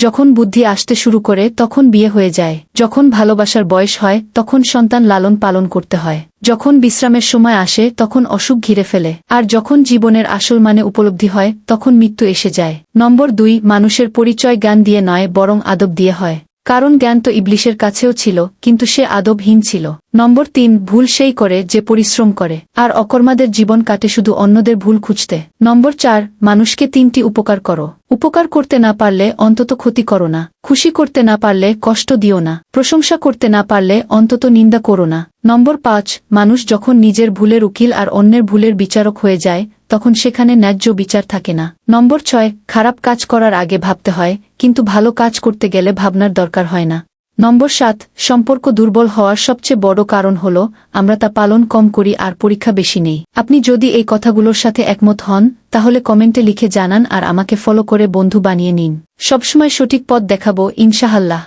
যখন বুদ্ধি আসতে শুরু করে, তখন বিয়ে হয়ে যায়। যখন ভালোবাসার বয়স হয়, তখন সন্তান লালন পালন করতে হয়। যখন বিশ্রামের সময় আসে, তখন অসুখ ঘিরে ফেলে। আর যখন জীবনের আসল মানে উপলব্ধি হয়, তখন মৃত্যু এসে যায়। নম্বর দুই, মানুষের পরিচয় জ্ঞান দিয়ে নয়, বরং আদব দিয়ে হয়। কারণ জ্ঞান তো ইবলিশের কাছেও ছিল, কিন্তু সে আদবহীন ছিল। নম্বর তিন, ভুল সেই করে যে পরিশ্রম করে, আর অকর্মাদের জীবন কাটে শুধু অন্যদের ভুল খুঁজতে। নম্বর চার, মানুষকে তিনটি উপকার করো। উপকার করতে না পারলে অন্তত ক্ষতি করো না, খুশি করতে না পারলে কষ্ট দিও না, প্রশংসা করতে না পারলে অন্তত নিন্দা করো না। নম্বর পাঁচ, মানুষ যখন নিজের ভুলের উকিল আর অন্যের ভুলের বিচারক হয়ে যায় তখন সেখানে ন্যায্য বিচার থাকে না। নম্বর ছয়, খারাপ কাজ করার আগে ভাবতে হয়, কিন্তু ভালো কাজ করতে গেলে ভাবনার দরকার হয় না। নম্বর সাত, সম্পর্ক দুর্বল হওয়ার সবচেয়ে বড় কারণ হল, আমরা তা পালন কম করি আর পরীক্ষা বেশি নেই। আপনি যদি এই কথাগুলোর সাথে একমত হন, তাহলে কমেন্টে লিখে জানান আর আমাকে ফলো করে বন্ধু বানিয়ে নিন। সবসময় সঠিক পথ দেখাবো ইনশাহাল্লাহ